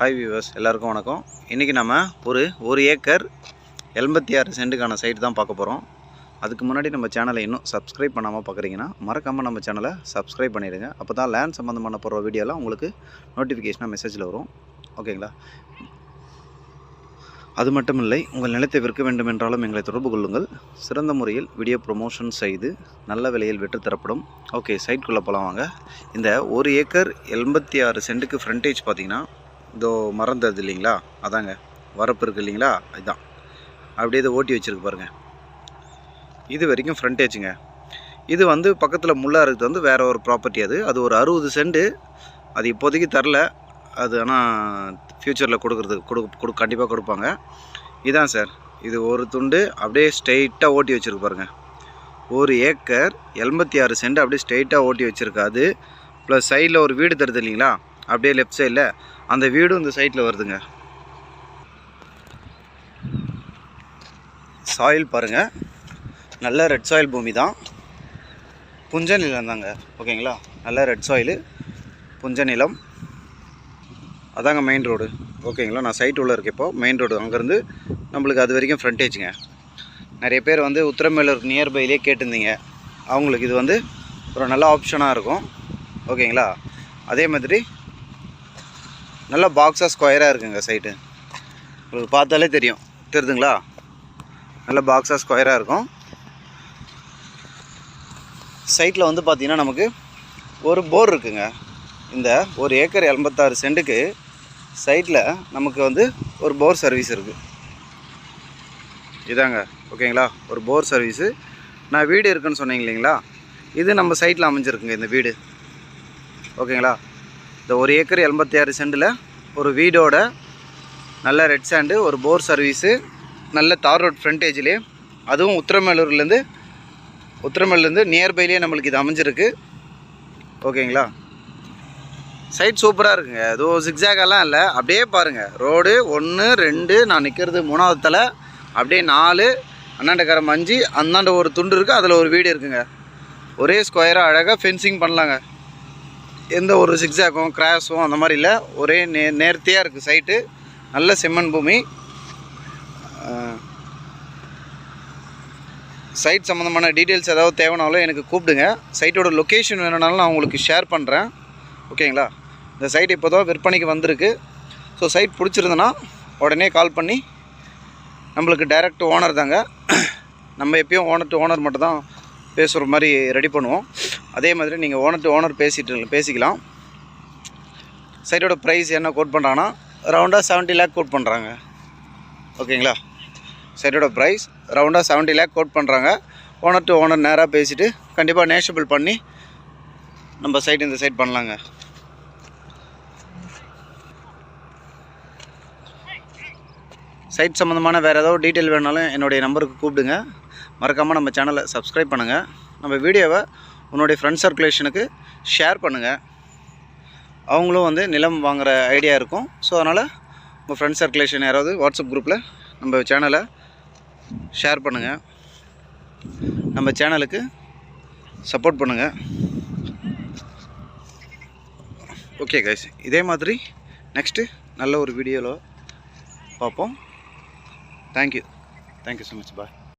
Hi viewers எல்லாருக்கும் வணக்கம். இன்றைக்கி நம்ம ஒரு ஒரு ஏக்கர் எண்பத்தி ஆறு சென்ட்டுக்கான சைட் தான் பார்க்க போகிறோம் அதுக்கு முன்னாடி நம்ம சேனலை இன்னும் சப்ஸ்கிரைப் பண்ணாமல் பார்க்குறீங்கன்னா மறக்காமல் நம்ம சேனலை சப்ஸ்கிரைப் பண்ணிடுங்க. அப்போ தான் லேண்ட் சம்மந்தமான போகிற வீடியோலாம் உங்களுக்கு நோட்டிஃபிகேஷனாக மெசேஜில் வரும். ஓகேங்களா அது மட்டும் இல்லை உங்கள் நிலத்தை விற்க வேண்டும் என்றாலும் எங்களை தொடர்பு கொள்ளுங்கள். சிறந்த முறையில் வீடியோ ப்ரொமோஷன் செய்து நல்ல விலையில் விற்று தரப்படும். ஓகே சைட்குள்ளே போகலாம் வாங்க. இந்த ஒரு ஏக்கர் எண்பத்தி ஆறு சென்ட்டுக்கு ஃப்ரண்டேஜ் பார்த்தீங்கன்னா இதோ மறந்தது இல்லைங்களா? அதாங்க. வரப்பு இருக்குது இல்லைங்களா? இதுதான் அப்படியே இதை ஓட்டி வச்சிருக்கு பாருங்கள் இது வரைக்கும் ஃப்ரண்டேஜுங்க இது வந்து பக்கத்தில் முள்ளா இருக்கிறது வந்து வேறு ஒரு ப்ராப்பர்ட்டி அது. அது ஒரு அறுபது சென்ட்டு அது இப்போதைக்கு தரல. அது ஆனால் ஃப்யூச்சரில் கொடுக்குறது கொடு கொடு கண்டிப்பாக கொடுப்பாங்க. இதான் சார். இது ஒரு துண்டு அப்படியே ஸ்ட்ரெயிட்டாக ஓட்டி வச்சிருக்கு பாருங்கள் ஒரு ஏக்கர் எண்பத்தி ஆறு சென்ட் அப்படியே ஸ்ட்ரெயிட்டாக ஓட்டி வச்சிருக்கு. அது ப்ளஸ் சைடில் ஒரு வீடு தருது இல்லைங்களா? அப்படியே லெஃப்ட் சைடில் அந்த வீடும் இந்த சைட்டில் வருதுங்க. சாயில் பாருங்கள் நல்ல ரெட் சாயில் பூமி தான் புஞ்ச நிலம் தாங்க ஓகேங்களா? நல்ல ரெட் சாயிலு புஞ்ச நிலம். அதாங்க மெயின் ரோடு ஓகேங்களா? நான் சைட் உள்ளே இருக்கேன் இப்போ. மெயின் ரோடு அங்கேருந்து நம்மளுக்கு அது வரைக்கும் ஃப்ரண்டேஜுங்க நிறைய பேர் வந்து உத்திரமேலூர் நியர்பைலேயே கேட்டிருந்தீங்க. அவங்களுக்கு இது வந்து ஒரு நல்ல ஆப்ஷனாக இருக்கும். ஓகேங்களா? அதே மாதிரி நல்ல பாக்ஸாக ஸ்கொயராக இருக்குங்க சைட்டு உங்களுக்கு பார்த்தாலே தெரியும். தெரியுதுங்களா நல்ல பாக்ஸாக ஸ்கொயராக இருக்கும். சைட்டில் வந்து பார்த்திங்கன்னா நமக்கு ஒரு போர் இருக்குங்க. இந்த ஒரு ஏக்கர் எண்பத்தாறு சென்ட்டுக்கு சைட்டில் நமக்கு வந்து ஒரு போர் சர்வீஸ் இருக்குது இதாங்க. ஓகேங்களா? ஒரு போர் சர்வீஸு நான் வீடு இருக்குன்னு சொன்னீங்க இல்லைங்களா? இது நம்ம சைட்டில் அமைஞ்சிருக்குங்க இந்த வீடு. ஓகேங்களா? இந்த ஒரு ஏக்கர் எண்பத்தி ஆறு சென்டில் ஒரு வீடோட நல்ல ரெட் சாண்டு ஒரு போர் சர்வீஸு நல்ல தார் ரோட் ஃப்ரண்டேஜ்லேயே அதுவும் உத்திரமேலூர்லேருந்து உத்திரமேலேருந்து நியர்பைலேயே நம்மளுக்கு இது அமைஞ்சிருக்கு. ஓகேங்களா? சைட் சூப்பராக இருக்குங்க. ஏதோ சிக்ஸாகெல்லாம் இல்லை. அப்படியே பாருங்கள் ரோடு ஒன்று ரெண்டு நான் நிற்கிறது மூணாவது தலை. அப்படியே நாலு அண்ணாண்டக்காரம் அஞ்சு அந்தாண்ட ஒரு துண்டு இருக்குது அதில் ஒரு வீடு இருக்குங்க. ஒரே ஸ்கொயராக அழகாக ஃபென்சிங் பண்ணலாங்க. எந்த ஒரு சிக்ஸாக்கும் கிராஸும் அந்த மாதிரி இல்லை. ஒரே நே நேர்த்தியாக இருக்குது சைட்டு நல்ல செம்மண் பூமி. சைட் சம்மந்தமான டீட்டெயில்ஸ் ஏதாவது தேவைனாலும் எனக்கு கூப்பிடுங்க. சைட்டோட லொக்கேஷன் வேணுனாலும் நான் உங்களுக்கு ஷேர் பண்ணுறேன் ஓகேங்களா இந்த சைட் இப்போ தான் விற்பனைக்கு வந்திருக்கு. ஸோ சைட் பிடிச்சிருந்தனா உடனே கால் பண்ணி நம்மளுக்கு டைரக்ட் ஓனர் தாங்க. நம்ம எப்பயும் ஓனர் டு ஓனர் மட்டும் தான் பேசுகிற மாதிரி ரெடி பண்ணுவோம். அதே மாதிரி நீங்கள் ஓனர் டு ஓனர் பேசிட்டு பேசிக்கலாம். சைட்டோட ப்ரைஸ் என்ன கோட் பண்ணுறாங்கன்னா ரவுண்டாக செவன்ட்டி லேக் கோட் பண்ணுறாங்க ஓகேங்களா? சைட்டோட ப்ரைஸ் ரவுண்டாக செவன்ட்டி லேக் கோட் பண்ணுறாங்க ஓனர் டு ஓனர் நேராக பேசிவிட்டு கண்டிப்பாக நேஷபிள் பண்ணி நம்ம சைட் இந்த சைட் பண்ணலாங்க. சைட் சம்மந்தமான வேறு ஏதாவது டீட்டெயில் வேணாலும் என்னுடைய நம்பருக்கு கூப்பிடுங்க. மறக்காமல் நம்ம சேனலை சப்ஸ்கிரைப் பண்ணுங்கள் நம்ம வீடியோவை உன்னுடைய ஃப்ரெண்ட் சர்க்குலேஷனுக்கு ஷேர் பண்ணுங்கள் அவங்களும் வந்து நிலம் வாங்குகிற ஐடியா இருக்கும். ஸோ அதனால் உங்கள் ஃப்ரெண்ட் சர்க்குலேஷன் யாராவது வாட்ஸ்அப் குரூப்பில் நம்ம சேனலை ஷேர் பண்ணுங்கள் நம்ம சேனலுக்கு சப்போர்ட் பண்ணுங்கள் ஓகே கைஸ் இதே மாதிரி நெக்ஸ்ட்டு நல்ல ஒரு வீடியோவில் பார்ப்போம் thank you thank you so much bye